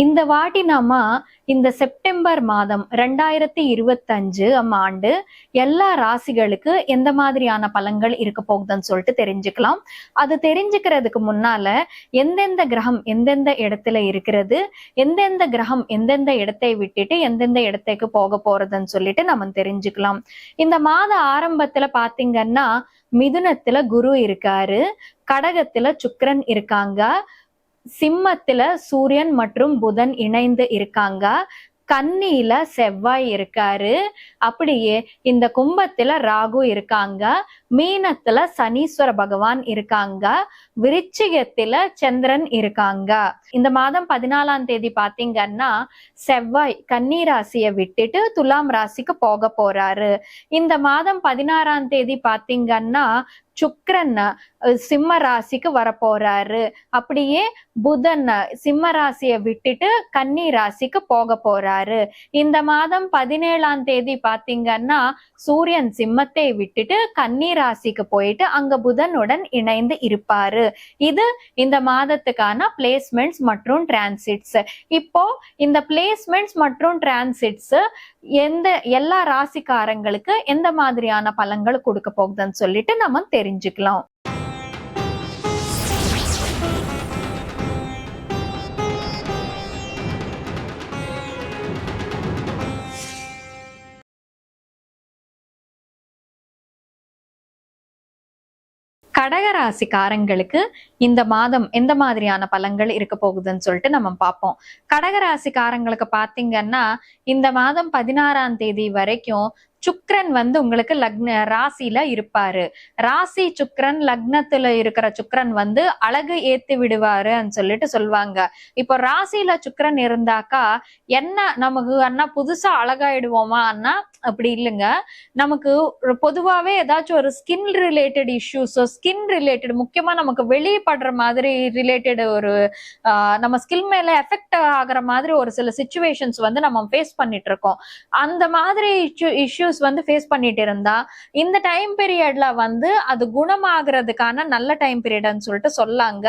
இந்த வாட்டி நாம இந்த செப்டம்பர் மாதம் ரெண்டாயிரத்தி இருபத்தஞ்சு ஆண்டு எல்லா ராசிகளுக்கு எந்த மாதிரியான பலன்கள் இருக்க போகுதுன்னு சொல்லிட்டு தெரிஞ்சுக்கலாம். அது தெரிஞ்சுக்கிறதுக்கு முன்னால எந்தெந்த கிரகம் எந்தெந்த இடத்துல இருக்கிறது எந்தெந்த கிரகம் எந்தெந்த இடத்தை விட்டுட்டு எந்தெந்த இடத்துக்கு போக போறதுன்னு சொல்லிட்டு நம்ம தெரிஞ்சுக்கலாம். இந்த மாத ஆரம்பத்துல பாத்தீங்கன்னா மிதுனத்துல குரு இருக்காரு கடகத்துல சுக்கரன் இருக்காங்க சிம்மத்துல சூரியன் மற்றும் புதன் இணைந்து இருக்காங்க. கன்னியில செவ்வாய் இருக்காரு. அப்படியே இந்த கும்பத்துல ராகு இருக்காங்க. மீனத்துல சனீஸ்வர பகவான் இருக்காங்க. விருச்சிகத்துல சந்திரன் இருக்காங்க. இந்த மாதம் பதினாலாம் தேதி பாத்தீங்கன்னா செவ்வாய் கன்னி ராசியை விட்டுட்டு துலாம் ராசிக்கு போக போறாரு. இந்த மாதம் பதினாறாம் தேதி பாத்தீங்கன்னா சுக்ரன் சிம்ம ராசிக்கு வர போறாரு அப்படியே புதன் சிம்ம ராசியை விட்டுட்டு கன்னி ராசிக்கு போக போறாரு. இந்த மாதம் பதினேழாம் தேதி பாத்தீங்கன்னா சூரியன் சிம்மத்தை விட்டுட்டு கன்னி ராசிக்கு போயிட்டு அங்க புதனுடன் இணைந்து இருப்பாரு. இது இந்த மாதத்துக்கான பிளேஸ்மெண்ட்ஸ் மற்றும் டிரான்சிட்ஸ் இப்போ இந்த பிளேஸ்மெண்ட்ஸ் மற்றும் டிரான்சிட்ஸ் எந்த எல்லா ராசிக்காரங்களுக்கு எந்த மாதிரியான பலன்கள் கொடுக்க போகுதுன்னு சொல்லிட்டு நம்ம தெரிஞ்சுக்கலாம். கடகராசிக்காரங்களுக்கு இந்த மாதம் எந்த மாதிரியான பலன்கள் இருக்க போகுதுன்னு சொல்லிட்டு நம்ம பார்ப்போம். கடகராசிக்காரங்களுக்கு பாத்தீங்கன்னா இந்த மாதம் பதினாறாம் தேதி வரைக்கும் சுக்ரன் வந்து உங்களுக்கு லக்ன ராசியில இருப்பாரு. ராசி சுக்ரன் லக்னத்துல இருக்கிற சுக்ரன் வந்து அழகு ஏத்து விடுவாருன்னு சொல்லிட்டு சொல்லுவாங்க இப்போ ராசியில சுக்ரன் இருந்தாக்கா என்ன நமக்கு அண்ணா புதுசா அழகாயிடுவோமா அண்ணா? அப்படி இல்லைங்க. நமக்கு பொதுவாகவே ஏதாச்சும் ஒரு ஸ்கின் ரிலேட்டட் இஷ்யூஸோ ஸ்கின் ரிலேட்டட் முக்கியமா நமக்கு வெளியேப்படுற மாதிரி ரிலேட்டட் ஒரு நம்ம ஸ்கின் மேல எஃபெக்ட் ஆகுற மாதிரி ஒரு சில சுச்சுவேஷன்ஸ் வந்து நம்ம ஃபேஸ் பண்ணிட்டு இருக்கோம். அந்த மாதிரி இஷ்யூ இஷ்யூஸ் வந்து ஃபேஸ் பண்ணிட்டு இருந்தா இந்த டைம் பீரியட்ல வந்து அது குணமாகறதுக்கான நல்ல டைம் பீரியட்னு சொல்லிட்டு சொல்லாங்க.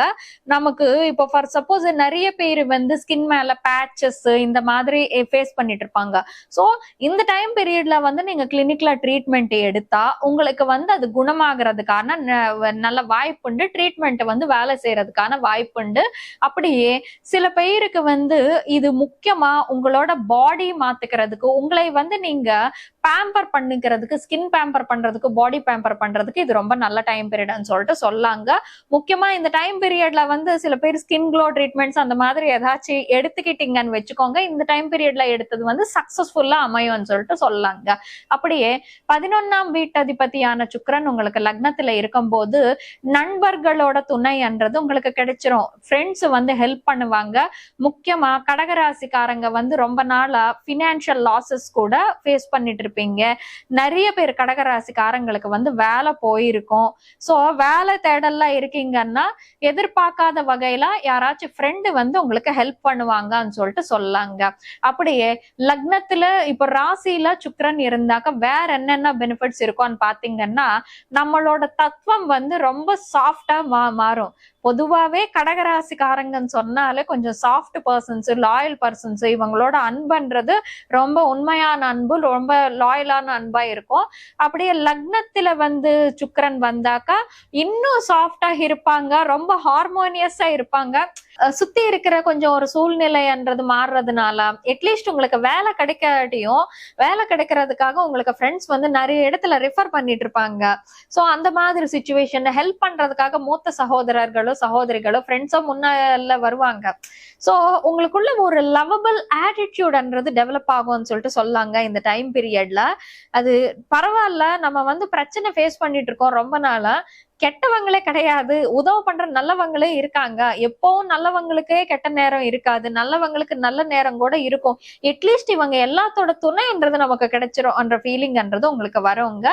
நமக்கு இப்போ ஃபார் சப்போஸ் நிறைய பேர் வந்து ஸ்கின் மேல பேச்சஸ் இந்த மாதிரி ஃபேஸ் பண்ணிட்டு இருப்பாங்க. ஸோ இந்த டைம் பீரியட்ல வந்து நீங்க கிளினிக்ல ட்ரீட்மெண்ட் எடுத்தா உங்களுக்கு வந்து அது குணமாகறதுக்கான ந- நல்ல வாய்ப்புண்டு ட்ரீட்மெண்ட் வந்து வேலை செய்யறதுக்கான வாய்ப்புண்டு அப்படியே சில பேருக்கு வந்து இது முக்கியமா உங்களோட பாடி மாத்துக்கிறதுக்கு உங்களை வந்து நீங்க பேம்பர் பண்ணிக்கிறதுக்கு ஸ்கின் பேம்பர் பண்றதுக்கு பாடி பேம்பர் பண்றதுக்கு இது ரொம்ப நல்ல டைம் பீரியட்னு சொல்லிட்டு சொல்லாங்க. முக்கியமா இந்த டைம் பீரியட்ல வந்து சில பேர் ஸ்கின் க்ளோ ட்ரீட்மெண்ட்ஸ் அந்த மாதிரி ஏதாச்சும் எடுத்துக்கிட்டீங்கன்னு வச்சுக்கோங்க. இந்த டைம் பீரியட்ல எடுத்தது வந்து சக்சஸ்ஃபுல்லா அமையும்னு சொல்லிட்டு சொல்லாங்க. அப்படியே பதினொன்னாம் வீட்டதிபதியான சுக்கரன் உங்களுக்கு லக்னத்துல இருக்கும்போது நண்பர்களோட துணைன்றது உங்களுக்கு கிடைச்சிரும். ஃப்ரெண்ட்ஸ் வந்து ஹெல்ப் பண்ணுவாங்க. முக்கியமா கடகராசிக்காரங்க வந்து ரொம்ப நாளா ஃபினான்ஷியல் லாசஸ் கூட ஃபேஸ் பண்ணிட்டு இருப்பீங்க. நிறைய பேர் கடகராசிக்காரங்களுக்கு வந்து வேலை போயிருக்கும். ஸோ வேலை தேடல்லாம் இருக்கீங்கன்னா எதிர்பார்க்காத வகையில யாராச்சும் ஃப்ரெண்டு வந்து உங்களுக்கு ஹெல்ப் பண்ணுவாங்கன்னு சொல்லிட்டு சொல்லாங்க. அப்படியே லக்னத்துல இப்போ ராசியில சுக்கரன் இருந்தாக்க வேற என்னென்ன பெனிஃபிட்ஸ் இருக்கும்னு பாத்தீங்கன்னா நம்மளோட தத்துவம் வந்து ரொம்ப சாஃப்டா மா மாறும். பொதுவாகவே கடகராசிக்காரங்கன்னு சொன்னாலே கொஞ்சம் சாஃப்ட் பர்சன்ஸ் லாயல் பர்சன்ஸ் இவங்களோட அன்புன்றது ரொம்ப உண்மையான அன்பு ரொம்ப லாயலான அன்பா இருக்கும். அப்படியே லக்னத்துல வந்து சுக்கரன் வந்தாக்கா இன்னும் சாஃப்டா இருப்பாங்க ரொம்ப ஹார்மோனியஸா இருப்பாங்க. சுத்தி இருக்கிற கொஞ்சம் ஒரு சூழ்நிலைன்றது மாறுறதுனால அட்லீஸ்ட் உங்களுக்கு வேலை கிடைக்காட்டியும் வேலை கிடைக்கிறதுக்காக உங்களுக்கு ஃப்ரெண்ட்ஸ் வந்து நிறைய இடத்துல ரெஃபர் பண்ணிட்டு இருப்பாங்க. ஸோ அந்த மாதிரி சுச்சுவேஷன் ஹெல்ப் பண்றதுக்காக மூத்த சகோதரர்களும் சகோதரர்களோ சகோதரிகளோ ஃப்ரெண்ட்ஸோ முன்னால வருவாங்க. ஸோ உங்களுக்குள்ள ஒரு லவபிள் ஆட்டிடியூட்ன்றது டெவலப் ஆகும்னு சொல்லிட்டு சொல்லாங்க இந்த டைம் பீரியட்ல அது பரவாயில்ல நம்ம வந்து பிரச்சனை ஃபேஸ் பண்ணிட்டு இருக்கோம் ரொம்ப நாளா. கெட்டவங்களே கிடையாது. உதவ பண்ற நல்லவங்களே இருக்காங்க. எப்பவும் நல்லவங்களுக்கே கெட்ட நேரம் இருக்காது. நல்லவங்களுக்கு நல்ல நேரம் கூட இருக்கும். அட்லீஸ்ட் இவங்க எல்லாத்தோட துணைன்றது நமக்கு கிடைச்சிரும் என்ற ஃபீலிங்ன்றது உங்களுக்கு வரவங்க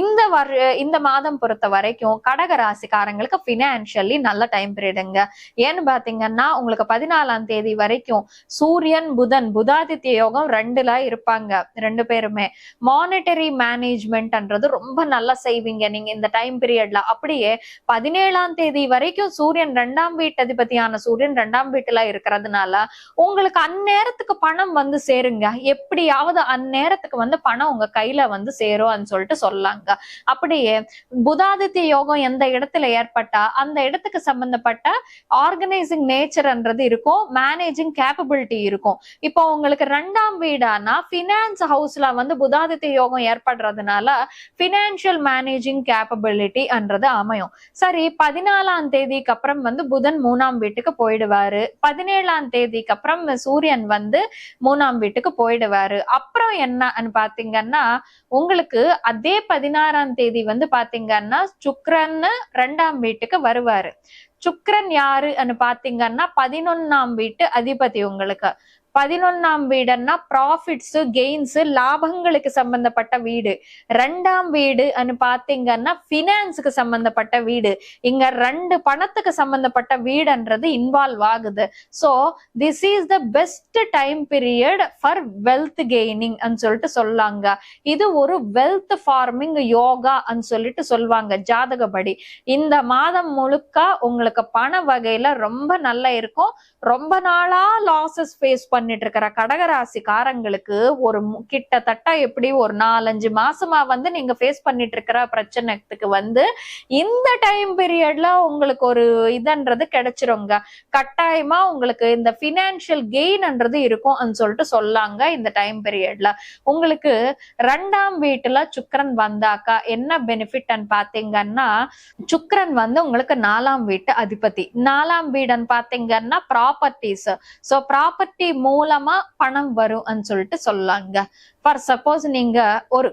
இந்த வர இந்த மாதம் பொறுத்த வரைக்கும் கடக ராசிக்காரங்களுக்கு பினான்சியலி நல்ல டைம் பீரியடுங்க ஏன்னு பாத்தீங்கன்னா உங்களுக்கு பதினாலாம் தேதி வரைக்கும் சூரியன் புதன் புதாதித்ய யோகம் ரெண்டுல இருப்பாங்க. ரெண்டு பேருமே. மானிட்டரி மேனேஜ்மெண்ட்ன்றது ரொம்ப நல்லா செய்வீங்க நீங்க இந்த டைம் பீரியட்ல அப்படி அப்படியே பதினேழாம் தேதி வரைக்கும் சூரியன் ரெண்டாம் வீட்டு அதிபதியான சூரியன் ரெண்டாம் வீட்டுல இருக்கிறதுனால உங்களுக்கு அந்நேரத்துக்கு பணம் வந்து சேருங்க. எப்படியாவது அந்நேரத்துக்கு வந்து பணம் உங்க கையில வந்து சேரும் சொல்லிட்டு சொல்லாங்க. அப்படியே புதாதித்ய யோகம் எந்த இடத்துல ஏற்பட்டா அந்த இடத்துக்கு சம்பந்தப்பட்ட ஆர்கனைசிங் நேச்சர்ன்றது இருக்கும் மேனேஜிங் கேப்பபிலிட்டி இருக்கும். இப்போ உங்களுக்கு ரெண்டாம் வீடானா பினான்ஸ் ஹவுஸ்ல வந்து புதாதித்ய யோகம் ஏற்படுறதுனால பினான்சியல் மேனேஜிங் கேப்பபிலிட்டின்றது அமையும். சரி பதினாலாம் தேதிக்கு அப்புறம் வந்து புதன் மூணாம் வீட்டுக்கு போயிடுவாரு. பதினேழாம் தேதிக்கு அப்புறம் சூரியன் வந்து மூணாம் வீட்டுக்கு போயிடுவாரு. அப்புறம் என்னன்னு பாத்தீங்கன்னா உங்களுக்கு அதே பதினாறாம் தேதி வந்து பாத்தீங்கன்னா சுக்ரன் ரெண்டாம் வீட்டுக்கு வருவாரு. சுக்ரன் யாருன்னு பாத்தீங்கன்னா பதினொன்னாம் வீட்டு அதிபதி உங்களுக்கு. பதினொன்னாம் வீடுன்னா ப்ராஃபிட்ஸ் கெயின்ஸ் லாபங்களுக்கு சம்பந்தப்பட்ட வீடு. ரெண்டாம் வீடு பாத்தீங்கன்னா பினான்ஸுக்கு சம்பந்தப்பட்ட வீடு. இங்க ரெண்டு பணத்துக்கு சம்பந்தப்பட்ட வீடுன்றது இன்வால்வ் ஆகுது. So this is the best time period for wealth gaining சொல்லிட்டு சொல்லாங்க. இது ஒரு வெல்த் ஃபார்மிங் யோகா சொல்லிட்டு சொல்லுவாங்க ஜாதகப்படி. இந்த மாதம் முழுக்க உங்களுக்கு பண வகையில ரொம்ப நல்லா இருக்கும். ரொம்ப நாளா லாசஸ் ஃபேஸ் பண்ணிட்டு இருக்கிற கடகராசிக்காரங்களுக்கு ஒரு கிட்டத்தட்ட எப்படி ஒரு நாலஞ்சு மாசமா வந்து நீங்க ஃபேஸ் பண்ணிட்டு இருக்கிற பிரச்சனைக்கு வந்து இந்த டைம் பீரியட்ல உங்களுக்கு ஒரு இதுன்றது கிடைச்சிருங்க. கட்டாயமா உங்களுக்கு இந்த பினான்சியல் கெயின்ன்றது இருக்கும் சொல்லிட்டு சொல்லாங்க இந்த டைம் பீரியட்ல உங்களுக்கு ரெண்டாம் வீட்டுல சுக்ரன் வந்தாக்கா என்ன பெனிஃபிட் பாத்தீங்கன்னா சுக்ரன் வந்து உங்களுக்கு நாலாம் வீட்டு அதிபதி. நாலாம் வீடுன்னு பாத்தீங்கன்னா ப்ராப்பர்ட்டிஸ் சோ ப்ராப்பர்ட்டி மூலமா பணம் வரும் சொல்லிட்டு சொல்லாங்க. ஃபார் சப்போஸ் நீங்க ஒரு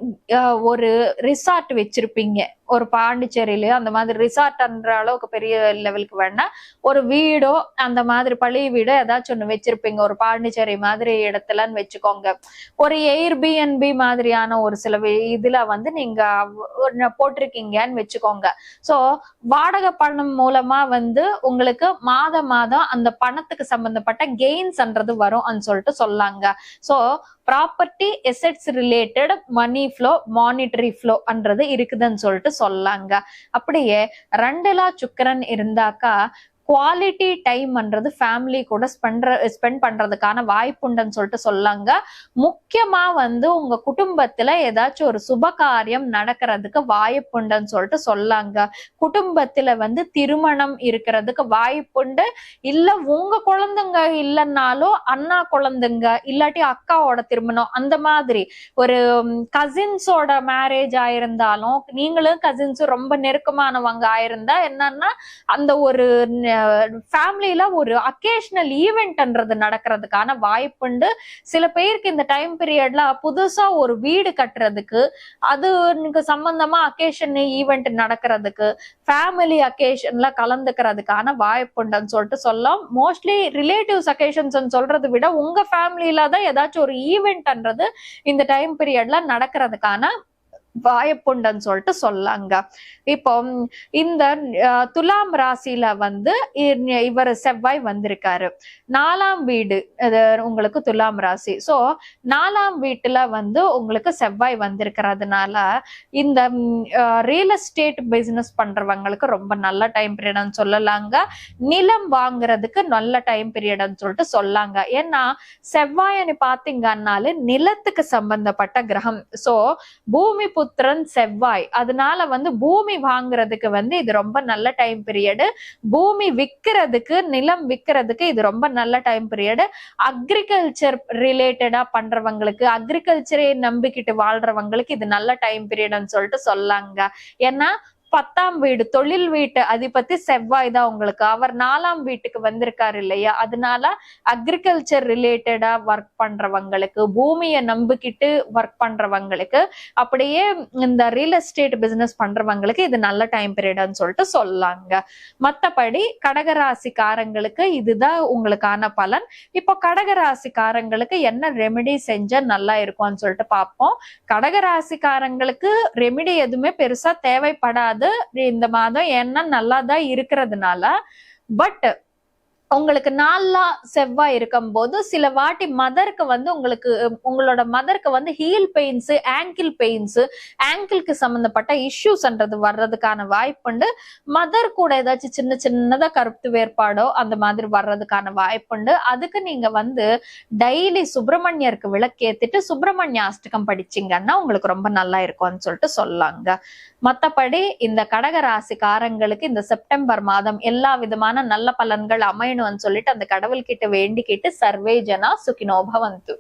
ஒரு ரிசார்ட் வச்சிருப்பீங்க. ஒரு பாண்டிச்சேரியிலயோ அந்த மாதிரி ரிசார்ட்ன்ற அளவுக்கு பெரிய லெவலுக்கு வேணா ஒரு வீடோ அந்த மாதிரி பழைய வீடோ ஏதாச்சும் ஒண்ணு வச்சிருப்பீங்க. ஒரு பாண்டிச்சேரி மாதிரி இடத்துலன்னு வச்சுக்கோங்க. ஒரு ஏர்பிஎன்பி மாதிரியான ஒரு சில இதுல வந்து நீங்க போட்டிருக்கீங்கன்னு வச்சுக்கோங்க. சோ வாடகை பணம் மூலமா வந்து உங்களுக்கு மாத மாதம் அந்த பணத்துக்கு சம்பந்தப்பட்ட கெயின்ஸ்ன்றது வரும்னு சொல்லிட்டு சொல்லாங்க. So property assets related money flow monetary ஃப்ளோன்றது இருக்குதுன்னு சொல்லிட்டு சொல்லாங்க. அப்படியே ரெண்டுலா சுக்கிரன் இருந்தாக்கா குவாலிட்டி டைம்ன்றது ஃபேமிலி கூட ஸ்பெண்ட் ஸ்பெண்ட் பண்றதுக்கான வாய்ப்புண்டுன்னு சொல்லிட்டு சொல்லாங்க. முக்கியமா வந்து உங்க குடும்பத்துல ஏதாச்சும் ஒரு சுப காரியம் நடக்கிறதுக்கு வாய்ப்புண்டுன்னு சொல்லிட்டு சொல்லாங்க. குடும்பத்துல வந்து திருமணம் இருக்கிறதுக்கு வாய்ப்புண்டு. இல்ல உங்க குழந்தைங்க இல்லைன்னாலும் அண்ணா குழந்தைங்க இல்லாட்டி அக்காவோட திருமணம் அந்த மாதிரி. ஒரு கசின்ஸோட மேரேஜ் ஆயிருந்தாலும் நீங்களும் கசின்ஸும் ரொம்ப நெருக்கமானவங்க ஆயிருந்தா என்னன்னா அந்த ஒரு ஃபேமிலியில ஒரு அக்கேஷனல் ஈவெண்ட்ன்றது நடக்கிறதுக்கான வாய்ப்புண்டு சில பேருக்கு இந்த டைம் பீரியட்ல புதுசா ஒரு வீடு கட்டுறதுக்கு அதுக்கு சம்பந்தமா அக்கேஷன் ஈவெண்ட் நடக்கிறதுக்கு ஃபேமிலி அக்கேஷன்ல கலந்துக்கிறதுக்கான வாய்ப்புண்டுன்னு சொல்லிட்டு சொல்லலாம். மோஸ்ட்லி ரிலேட்டிவ்ஸ் அக்கேஷன்ஸ் சொல்றதை விட உங்க ஃபேமிலியில தான் ஏதாச்சும் ஒரு ஈவெண்ட்ன்றது இந்த டைம் பீரியட்ல நடக்கிறதுக்கான வாயப்புண்டன்னு சொல்லிட்டு சொல்லாங்க. இப்போ இந்த துலாம் ராசியில வந்து இவர் செவ்வாய் வந்திருக்காரு. நாலாம் வீடு அது உங்களுக்கு துலாம் ராசி. சோ நாலாம் வீட்டுல வந்து உங்களுக்கு செவ்வாய் வந்திருக்கிறதுனால இந்த ரியல் எஸ்டேட் பிசினஸ் பண்றவங்களுக்கு ரொம்ப நல்ல டைம் பீரியட்னு சொல்லலாங்க. நிலம் வாங்குறதுக்கு நல்ல டைம் பீரியட்னு சொல்லிட்டு சொல்லாங்க. ஏன்னா செவ்வாயன்னு பாத்தீங்கன்னாலே நிலத்துக்கு சம்பந்தப்பட்ட கிரகம். சோ பூமி புத்திரன் செவ்வாய். அதனால வந்து பூமி வாங்குறதுக்கு வந்து இது ரொம்ப நல்ல டைம் பீரியடு பூமி விற்கிறதுக்கு நிலம் விற்கிறதுக்கு இது ரொம்ப நல்ல டைம் பீரியடு அக்ரிகல்ச்சர் ரிலேட்டடா பண்றவங்களுக்கு அக்ரிகல்ச்சரை நம்பிக்கிட்டு வாழ்றவங்களுக்கு இது நல்ல டைம் பீரியட்னு சொல்லிட்டு சொல்லாங்க. ஏன்னா பத்தாம் வீடு தொழில் வீட்டு அதிபதி செவ்வாய் தான் உங்களுக்கு. அவர் நாலாம் வீட்டுக்கு வந்திருக்காரு இல்லையா? அதனால அக்ரிகல்ச்சர் ரிலேட்டடா ஒர்க் பண்றவங்களுக்கு பூமியை நம்பிக்கிட்டு ஒர்க் பண்றவங்களுக்கு அப்படியே இந்த ரியல் எஸ்டேட் பிசினஸ் பண்றவங்களுக்கு இது நல்ல டைம் பீரியட்னு சொல்லிட்டு சொல்லலாங்க மத்தபடி கடகராசிக்காரங்களுக்கு இதுதான் உங்களுக்கான பலன். இப்போ கடகராசிக்காரங்களுக்கு என்ன ரெமெடி செஞ்சா நல்லா இருக்கும்னு சொல்லிட்டு பார்ப்போம். கடகராசிக்காரங்களுக்கு ரெமெடி எதுவுமே பெருசா தேவைப்படாது. இந்த மாதம் ஏன்னா நல்லா தான் இருக்கிறதுனால பட் உங்களுக்கு நாலா செவ்வாய் இருக்கும் போது சில வாட்டி மதருக்கு வந்து உங்களுக்கு உங்களோட மதருக்கு வந்து ஹீல் பெயின்ஸ் ஆங்கிள் பெயின்ஸ் ஆங்கிள்க்கு சம்பந்தப்பட்ட இஷ்யூஸ்ன்றது வர்றதுக்கான வாய்ப்புண்டு மதர் கூட ஏதாச்சும் சின்ன சின்னதா கருத்து வேறுபாடோ அந்த மாதிரி வர்றதுக்கான வாய்ப்புண்டு அதுக்கு நீங்க வந்து டெய்லி சுப்பிரமணியருக்கு விளக்கேத்திட்டு சுப்பிரமணிய அஷ்டகம் படிச்சீங்கன்னா உங்களுக்கு ரொம்ப நல்லா இருக்கும்னு சொல்லிட்டு சொல்லாங்க. மத்தபடி இந்த கடக ராசிக்காரங்களுக்கு இந்த செப்டம்பர் மாதம் எல்லா விதமான நல்ல பலன்கள் அமையணும்னு சொல்லிட்டு அந்த கடவுள்கிட்ட வேண்டிக்கிட்டு சர்வே ஜனா சுகினோபவந்து.